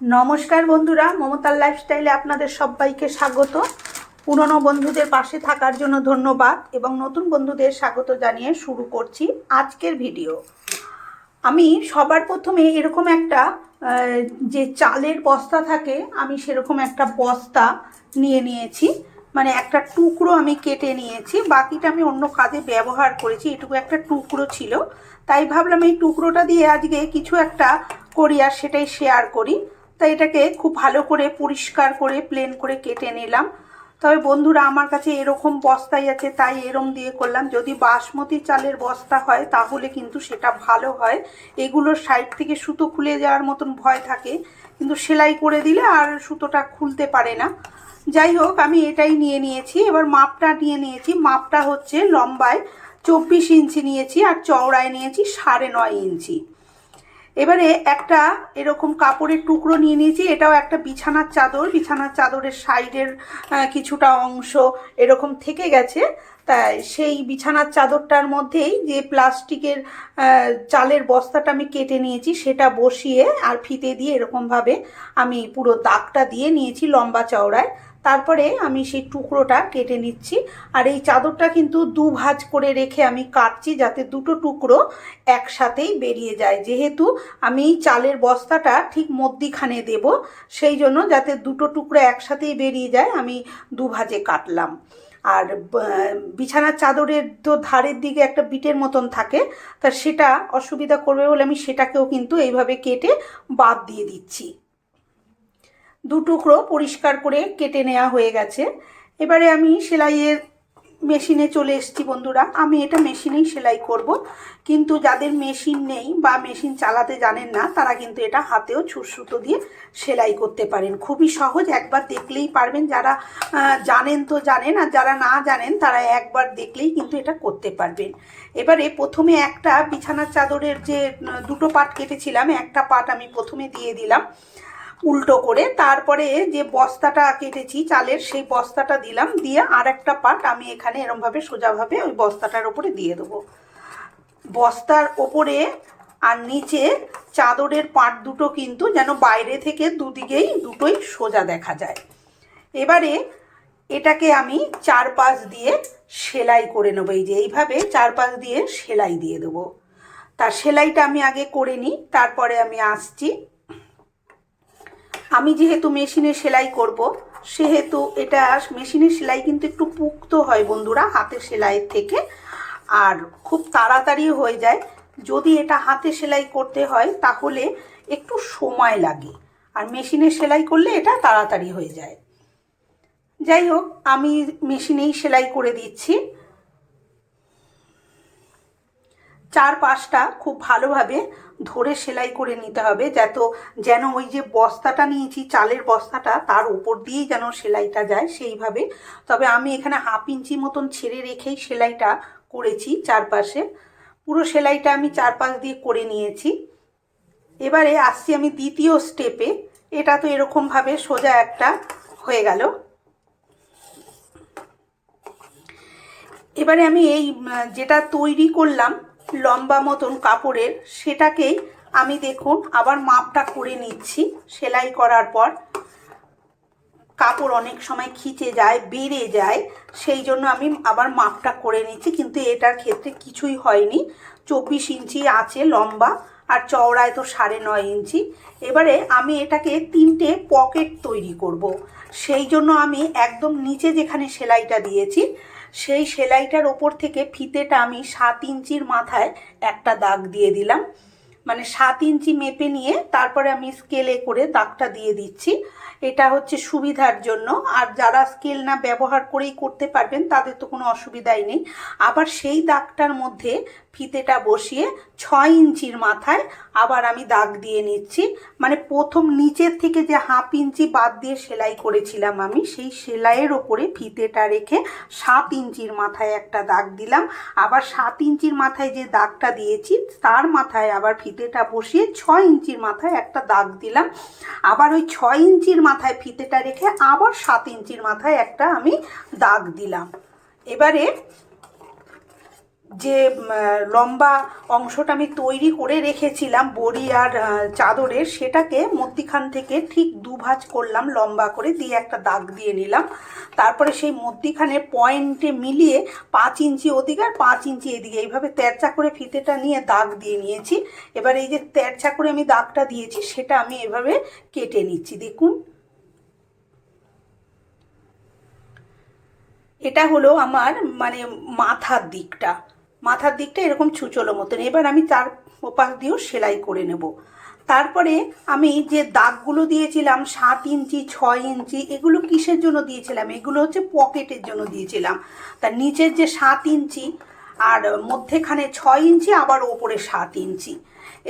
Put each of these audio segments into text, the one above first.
নমস্কার বন্ধুরা, মমতার লাইফস্টাইলে আপনাদের সবাইকে স্বাগত। পুরনো বন্ধুদের পাশে থাকার জন্য ধন্যবাদ এবং নতুন বন্ধুদের স্বাগত জানিয়ে শুরু করছি আজকের ভিডিও আমি সবার প্রথমে এরকম একটা যে চালের বস্তা থাকে, আমি সেরকম একটা বস্তা নিয়ে নিয়েছি। মানে একটা টুকরো আমি কেটে নিয়েছি, বাকিটা আমি অন্য কাজে ব্যবহার করেছি, এটুকু একটা টুকরো ছিল। তাই ভাবলাম এই টুকরোটা দিয়ে আজকে কিছু একটা করি আর সেটাই শেয়ার করি। তাই এটাকে খুব ভালো করে পরিষ্কার করে প্লেন করে কেটে নিলাম। তবে বন্ধুরা, আমার কাছে এরকম বস্তাই আছে, তাই এরম দিয়ে করলাম। যদি বাসমতি চালের বস্তা হয়, তাহলে কিন্তু সেটা ভালো হয়। এগুলোর সাইড থেকে সুতো খুলে যাওয়ার মতন ভয় থাকে, কিন্তু সেলাই করে দিলে আর সুতোটা খুলতে পারে না। যাই হোক, আমি এটাই নিয়ে নিয়েছি। এবার মাপটা নিয়ে নিয়েছি। মাপটা হচ্ছে লম্বায় চব্বিশ ইঞ্চি নিয়েছি আর চওড়ায় নিয়েছি সাড়ে নয় ইঞ্চি। এবারে একটা এরকম কাপড়ের টুকরো নিয়ে নিয়েছি, এটাও একটা বিছানার চাদর, বিছানার চাদরের সাইডের কিছুটা অংশ এরকম থেকে গেছে। তাই সেই বিছানার চাদরটার মধ্যেই যে প্লাস্টিকের চালের বস্তাটা আমি কেটে নিয়েছি, সেটা বসিয়ে আর ফিতে দিয়ে এরকমভাবে আমি পুরো দাগটা দিয়ে নিয়েছি লম্বা চওড়ায়। তারপরে আমি সেই টুকরোটা কেটে নিচ্ছি। আর এই চাদরটা কিন্তু দু ভাঁজ করে রেখে আমি কাটছি যাতে দুটো টুকরো একসাথেই বেরিয়ে যায়। যেহেতু আমি চালের বস্তাটা ঠিক মধ্যিখানে দেব, সেই জন্য যাতে দুটো টুকরো একসাথেই বেরিয়ে যায়, আমি দু ভাঁজে কাটলাম। আর বিছানার চাদরের তো ধারের দিকে একটা বিটের মতন থাকে, তা সেটা অসুবিধা করবে বলে আমি সেটাকেও কিন্তু এইভাবে কেটে বাদ দিয়ে দিচ্ছি। দু টুকরো পরিষ্কার করে কেটে নেওয়া হয়ে গেছে। এবারে আমি সেলাইয়ের মেশিনে চলে এসেছি বন্ধুরা। আমি এটা মেশিনেই সেলাই করব। কিন্তু যাদের মেশিন নেই বা মেশিন চালাতে জানেন না, তারা কিন্তু এটা হাতেও ছুঁচসুতো দিয়ে সেলাই করতে পারেন। খুবই সহজ, একবার দেখলেই পারবেন। যারা জানেন তো জানেন, আর যারা না জানেন, তারা একবার দেখলেই কিন্তু এটা করতে পারবেন। এবারে প্রথমে একটা বিছানার চাদরের যে, দুটো পাট কেটেছিলাম, একটা পাট আমি প্রথমে দিয়ে দিলাম। উল্টো করে তারপরে যে বস্তাটা কেটেছি চালের, সেই বস্তাটা দিলাম, দিয়ে আর একটা পাট আমি এখানে এরমভাবে সোজাভাবে ওই বস্তাটার ওপরে দিয়ে দেবো। বস্তার ওপরে আর নিচে চাদরের পাট দুটো কিন্তু যেন বাইরে থেকে দুদিকেই দুটোই সোজা দেখা যায়। এবারে এটাকে আমি চার পাশ দিয়ে সেলাই করে নেব, এই যে এইভাবে চার পাশ দিয়ে সেলাই দিয়ে দেবো। তার সেলাইটা আমি আগে করে নিই, তারপরে আমি আসছি আমি যেহেতু মেশিনে সেলাই করব, সেহেতু এটা মেশিনের সেলাই কিন্তু একটু পুক্ত হয় বন্ধুরা, হাতের সেলাইয়ের থেকে। আর খুব তাড়াতাড়ি হয়ে যায়। যদি এটা হাতে সেলাই করতে হয়, তাহলে একটু সময় লাগে। আর মেশিনে সেলাই করলে এটা তাড়াতাড়ি হয়ে যায়। যাই হোক, আমি মেশিনেই সেলাই করে দিচ্ছি। চার পাঁচটা খুব ভালোভাবে ধরে সেলাই করে নিতে হবে, যাতে যেন ওই যে বস্তাটা নিয়েছি, চালের বস্তাটা, তার উপর দিয়েই যেন সেলাইটা যায় সেইভাবে। তবে আমি এখানে হাফ ইঞ্চি মতন ছেড়ে রেখেই সেলাইটা করেছি চারপাশে। পুরো সেলাইটা আমি চারপাশ দিয়ে করে নিয়েছি। এবারে আসছি আমি দ্বিতীয় স্টেপে এটা তো এরকমভাবে সোজা একটা হয়ে গেল। এবারে আমি এই, যেটা তৈরি করলাম লম্বা মতন কাপড়ের, সেটাকেই আমি দেখুন আবার মাপটা করে নিচ্ছি। সেলাই করার পর কাপড় অনেক সময় খিচে যায়, বেড়ে যায়, সেই জন্য আমি আবার মাপটা করে নিচ্ছি, কিন্তু এটার ক্ষেত্রে কিছুই হয়নি। চব্বিশ ইঞ্চি আছে লম্বা আর চওড়ায় তো সাড়ে নয় ইঞ্চি। এবারে আমি এটাকে তিনটে পকেট তৈরি করব। সেই জন্য আমি একদম নিচে যেখানে সেলাইটা দিয়েছি সেই সেলাইটার ওপর থেকে ফিতেটা আমি সাত ইঞ্চির মাথায় একটা দাগ দিয়ে দিলাম। মানে সাত ইঞ্চি মেপে নিয়ে তারপরে আমি স্কেলে করে দাগটা দিয়ে দিচ্ছি। এটা হচ্ছে সুবিধার জন্য। আর যারা স্কেল না ব্যবহার করেই করতে পারবেন, তাদের তো কোনো অসুবিধাই নেই। আবার সেই দাগটার মধ্যে ফিতেটা বসিয়ে ছয় ইঞ্চির মাথায় আবার আমি দাগ দিয়ে নিচ্ছি। মানে প্রথম নিচের থেকে যে হাফ ইঞ্চি বাদ দিয়ে সেলাই করেছিলাম আমি, সেই সেলাইয়ের ওপরে ফিতেটা রেখে সাত ইঞ্চির মাথায় একটা দাগ দিলাম। আবার সাত ইঞ্চির মাথায় যে দাগটা দিয়েছি, তার মাথায় আবার ফিতেটা বসিয়ে ছয় ইঞ্চির মাথায় একটা দাগ দিলাম। আবার ওই ছয় ইঞ্চির মাথায় ফিতেটা রেখে আবার সাত ইঞ্চির মাথায় একটা আমি দাগ দিলাম। এবারে যে লম্বা অংশটা আমি তৈরি করে রেখেছিলাম বড়ি আর চাদরের, সেটাকে মধ্যিখান থেকে ঠিক দুভাজ করলাম, লম্বা করে দিয়ে একটা দাগ দিয়ে নিলাম। তারপরে সেই মধ্যিখানে পয়েন্টে মিলিয়ে পাঁচ ইঞ্চি ওদিকে আর পাঁচ ইঞ্চি এদিকে, এইভাবে তেরচা করে ফিতেটা নিয়ে দাগ দিয়ে নিয়েছি। এবার এই যে তেরচা করে আমি দাগটা দিয়েছি, সেটা আমি এভাবে কেটে নিচ্ছি। দেখুন এটা হলো আমার মানে মাথার দিকটা। মাথার দিকটা এরকম ছুচলো মতন। এবার আমি তার ওপাশ দিয়েও সেলাই করে নেব। তারপরে আমি যে দাগগুলো দিয়েছিলাম, সাত ইঞ্চি, ছয় ইঞ্চি, এগুলো কিসের জন্য দিয়েছিলাম? এগুলো হচ্ছে পকেটের জন্য দিয়েছিলাম। তার নিচের যে সাত ইঞ্চি আর মধ্যেখানে ছয় ইঞ্চি, আবার ওপরে সাত ইঞ্চি।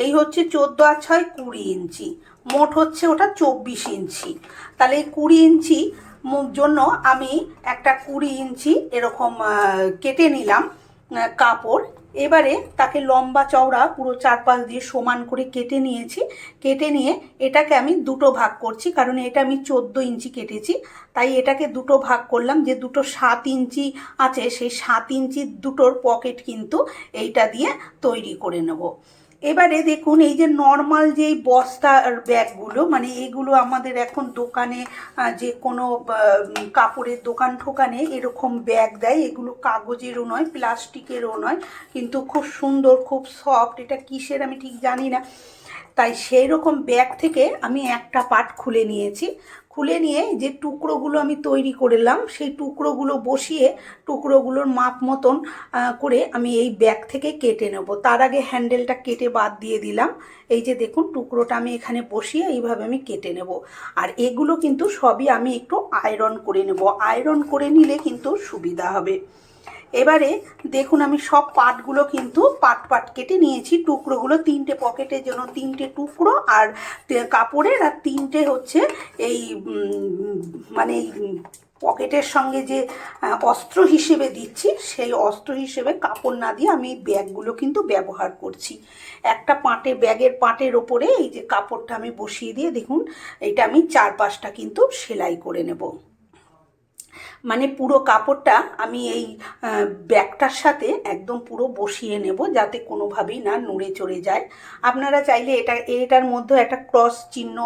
এই হচ্ছে চোদ্দ আর ছয় কুড়ি ইঞ্চি। মোট হচ্ছে ওটা চব্বিশ ইঞ্চি। তাহলে এই কুড়ি ইঞ্চি জন্য আমি একটা কুড়ি ইঞ্চি এরকম কেটে নিলাম কাপড়। এবারে তাকে লম্বা চওড়া পুরো চারপাশ দিয়ে সমান করে কেটে নিয়েছি। কেটে নিয়ে এটাকে আমি দুটো ভাগ করছি, কারণ এটা আমি চোদ্দ ইঞ্চি কেটেছি। তাই এটাকে দুটো ভাগ করলাম, যে দুটো সাত ইঞ্চি আছে, সেই সাত ইঞ্চি দুটোর পকেট কিন্তু এইটা দিয়ে তৈরি করে নেব। এবারে দেখুন, এই যে নর্মাল যেই বস্তার ব্যাগগুলো মানে এগুলো আমাদের এখন দোকানে যে কোনো কাপড়ের দোকান ঠোকানে এরকম ব্যাগ দেয়। এগুলো কাগজেরও নয়, প্লাস্টিকেরও নয়, কিন্তু খুব সুন্দর, খুব সফট এটা কিসের আমি ঠিক জানি না। তাই সেই রকম ব্যাগ থেকে আমি একটা পার্ট খুলে নিয়েছি। খুলে নিয়ে যে টুকরোগুলো আমি তৈরি করলাম, সেই টুকরোগুলো বসিয়ে টুকরোগুলোর মাপ মতন করে আমি এই ব্যাগ থেকে কেটে নেব। তার আগে হ্যান্ডেলটা কেটে বাদ দিয়ে দিলাম। এই যে দেখুন, টুকরোটা আমি এখানে বসিয়ে এইভাবে আমি কেটে নেব। আর এগুলো কিন্তু সবই আমি একটু আয়রন করে নেব। আয়রন করে নিলে কিন্তু সুবিধা হবে। এবারে দেখুন আমি সব পাটগুলো কিন্তু পাট পাট কেটে নিয়েছি। টুকরোগুলো তিনটে পকেটের জন্য তিনটে টুকরো আর কাপড়ের আর তিনটে হচ্ছে এই মানে পকেটের সঙ্গে যে অস্ত্র হিসেবে দিচ্ছি, সেই অস্ত্র হিসেবে কাপড় না দিয়ে আমি এই ব্যাগগুলো কিন্তু ব্যবহার করছি। একটা পাটে, ব্যাগের পাটের ওপরে এই যে কাপড়টা আমি বসিয়ে দিয়ে দেখুন এটা আমি চার পাঁচটা কিন্তু সেলাই করে নেব। মানে পুরো কাপড়টা আমি এই ব্যাগটার সাথে একদম পুরো বসিয়ে নেব যাতে কোনোভাবেই না নড়ে চড়ে যায়। আপনারা চাইলে এটা, এটার মধ্যে একটা ক্রস চিহ্ন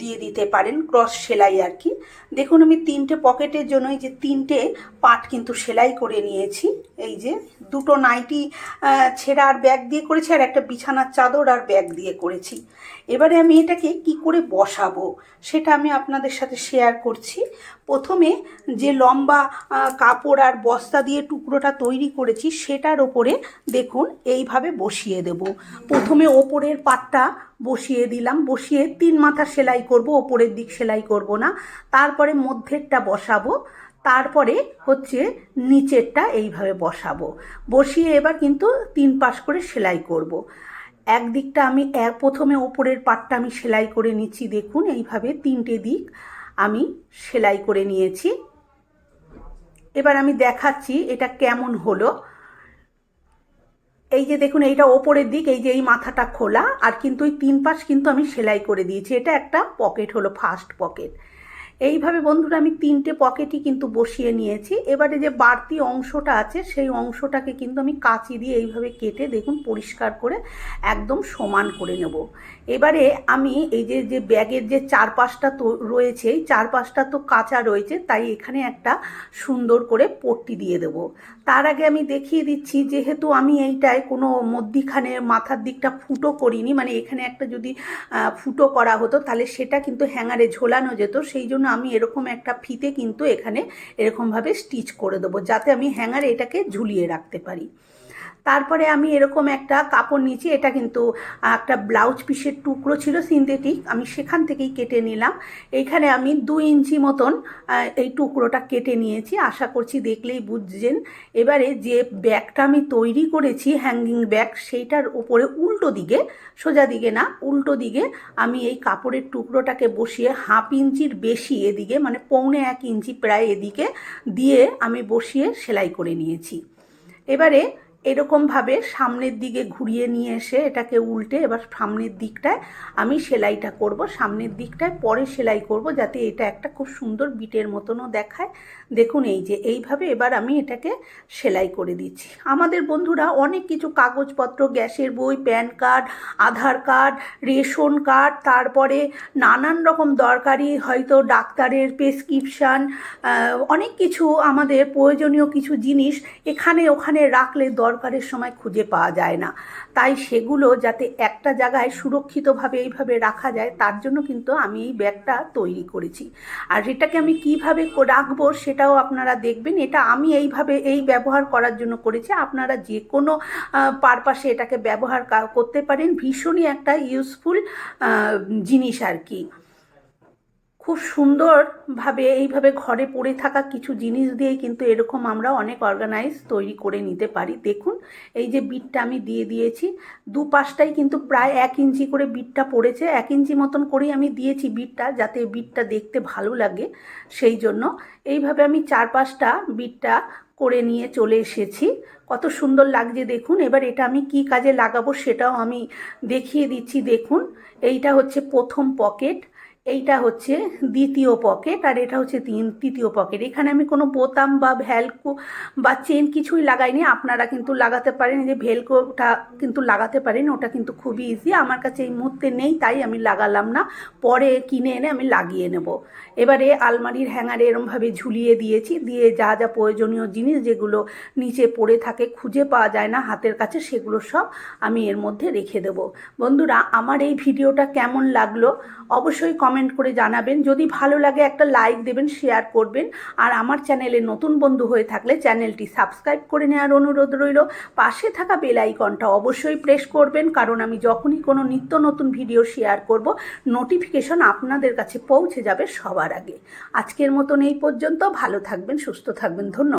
দিয়ে দিতে পারেন, ক্রস সেলাই আর কি। দেখুন আমি তিনটে পকেটের জন্য এই যে তিনটে পাট কিন্তু সেলাই করে নিয়েছি। এই যে দুটো নাইটি ছেঁড়া আর ব্যাগ দিয়ে করেছি আর একটা বিছানার চাদর আর ব্যাগ দিয়ে করেছি। এবারে আমি এটাকে কি করে বসাবো সেটা আমি আপনাদের সাথে শেয়ার করছি। প্রথমে যে লম্বা কাপড় আর বস্তা দিয়ে টুকরোটা তৈরি করেছি, সেটার ওপরে দেখুন এইভাবে বসিয়ে দেব। প্রথমে ওপরের পাটটা বসিয়ে দিলাম, বসিয়ে তিন মাথা সেলাই করব, ওপরের দিক সেলাই করব না। তারপরে মধ্যেরটা বসাবো, তারপরে হচ্ছে নিচেরটা এইভাবে বসাবো। বসিয়ে এবার কিন্তু তিন পাশ করে সেলাই করব। একদিকটা আমি এক প্রথমে ওপরের পাটটা আমি সেলাই করে নিচ্ছি, দেখুন এইভাবে তিনটে দিক আমি সেলাই করে নিয়েছি। এবার আমি দেখাচ্ছি এটা কেমন হলো। এই যে দেখুন, এইটা ওপরের দিক, এই যে এই মাথাটা খোলা, আর কিন্তু ওই তিন পাশ কিন্তু আমি সেলাই করে দিয়েছি। এটা একটা পকেট হলো ফার্স্ট পকেট এইভাবে বন্ধুরা, আমি তিনটে পকেটই কিন্তু বসিয়ে নিয়েছি। এবারে যে বাড়তি অংশটা আছে, সেই অংশটাকে কিন্তু আমি কাঁচি দিয়ে এইভাবে কেটে দেখুন, পরিষ্কার করে একদম সমান করে নেব। এবারে আমি এই যে যে ব্যাগের যে চারপাশটা তো রয়েছে চারপাশটা তো কাঁচা রয়েছে, তাই এখানে একটা সুন্দর করে পট্টি দিয়ে দেবো। তার আগে আমি দেখিয়ে দিচ্ছি, যেহেতু আমি এইটায় কোনো মধ্যিখানে মাথার দিকটা ফুটো করিনি মানে এখানে একটা যদি ফুটো করা হতো, তাহলে সেটা কিন্তু হ্যাঙ্গারে ঝোলানো যেত, সেই জন্য আমি এরকম একটা ফিতে কিন্তু এখানে এরকমভাবে স্টিচ করে দেবো, যাতে আমি হ্যাঙ্গারে এটাকে ঝুলিয়ে রাখতে পারি। তারপরে আমি এরকম একটা কাপড় নিয়েছি, এটা কিন্তু একটা ব্লাউজ পিসের টুকরো ছিল সিনথেটিক আমি সেখান থেকেই কেটে নিলাম। এইখানে আমি দু ইঞ্চি মতন এই টুকরোটা কেটে নিয়েছি, আশা করছি দেখলেই বুঝছেন। এবারে যে ব্যাগটা আমি তৈরি করেছি হ্যাঙ্গিং ব্যাগ সেইটার ওপরে উল্টো দিকে, সোজা দিকে না, উল্টো দিকে আমি এই কাপড়ের টুকরোটাকে বসিয়ে হাফ ইঞ্চির বেশি এদিকে মানে পৌনে এক ইঞ্চি প্রায় এদিকে, দিয়ে আমি বসিয়ে সেলাই করে নিয়েছি। এবারে এরকমভাবে সামনের দিকে ঘুরিয়ে নিয়ে এসে এটাকে উল্টে এবার সামনের দিকটায় আমি সেলাইটা করব। সামনের দিকটায় পরে সেলাই করব যাতে এটা একটা খুব সুন্দর বিটের মতনও দেখায়। দেখুন এই যে, এইভাবে এবার আমি এটাকে সেলাই করে দিচ্ছি। আমাদের বন্ধুরা অনেক কিছু কাগজপত্র, গ্যাসের বই, PAN card, Aadhaar card, ration card, তারপরে নানান রকম দরকারি হয়তো ডাক্তারের প্রেসক্রিপশান অনেক কিছু আমাদের প্রয়োজনীয় কিছু জিনিস এখানে ওখানে রাখলে দরকারের সময় খুঁজে পাওয়া যায় না। তাই সেগুলো যাতে একটা জায়গায় সুরক্ষিতভাবে এইভাবে রাখা যায়, তার জন্য কিন্তু আমি এই ব্যাগটা তৈরি করেছি। আর এটাকে আমি কীভাবে রাখব সেটাও আপনারা দেখবেন। এটা আমি এইভাবে এই ব্যবহার করার জন্য করেছি। আপনারা যে কোনো পারপাসে এটাকে ব্যবহার করতে পারেন। ভীষণই একটা ইউজফুল জিনিস আর কি। খুব সুন্দরভাবে এইভাবে ঘরে পড়ে থাকা কিছু জিনিস দিয়েই কিন্তু এরকম আমরা অনেক অর্গানাইজ তৈরি করে নিতে পারি। দেখুন, এই যে বিটটা আমি দিয়ে দিয়েছি দু পাশটাই কিন্তু প্রায় এক ইঞ্চি করে বিটটা পড়েছে। এক ইঞ্চি মতন করেই আমি দিয়েছি বিটটা যাতে বিটটা দেখতে ভালো লাগে। সেই জন্য এইভাবে আমি চার পাঁচটা বিটটা করে নিয়ে চলে এসেছি। কত সুন্দর লাগছে দেখুন। এবার এটা আমি কি কাজে লাগাবো সেটাও আমি দেখিয়ে দিচ্ছি। দেখুন, এইটা হচ্ছে প্রথম পকেট এইটা হচ্ছে দ্বিতীয় পকেট আর এটা হচ্ছে তিন, তৃতীয় পকেট। এখানে আমি কোনো বোতাম বা ভ্যালকো বা চেন কিছুই লাগাইনি। আপনারা কিন্তু লাগাতে পারেন যে ভেলকোটা কিন্তু লাগাতে পারেন, ওটা কিন্তু খুবই ইজি আমার কাছে এই মুহূর্তে নেই, তাই আমি লাগালাম না। পরে কিনে এনে আমি লাগিয়ে নেব। এবারে আলমারির হ্যাঙ্গারে এরমভাবে ঝুলিয়ে দিয়েছি। দিয়ে যা যা প্রয়োজনীয় জিনিস যেগুলো নিচে পড়ে থাকে খুঁজে পাওয়া যায় না হাতের কাছে, সেগুলো সব আমি এর মধ্যে রেখে দেবো। বন্ধুরা, আমার এই ভিডিওটা কেমন লাগল? অবশ্যই কমেন্ট করে জানাবেন। যদি ভালো লাগে একটা লাইক দেবেন শেয়ার করবেন। আর আমার চ্যানেলে নতুন বন্ধু হয়ে থাকলে চ্যানেলটি সাবস্ক্রাইব করে নেওয়ার অনুরোধ রইল। পাশে থাকা বেল আইকনটা অবশ্যই প্রেস করবেন, কারণ আমি যখনই কোনো নিত্য নতুন ভিডিও শেয়ার করব নোটিফিকেশন আপনাদের কাছে পৌঁছে যাবে সবার আগে। আজকের মতন এই পর্যন্ত। ভালো থাকবেন, সুস্থ থাকবেন। ধন্যবাদ।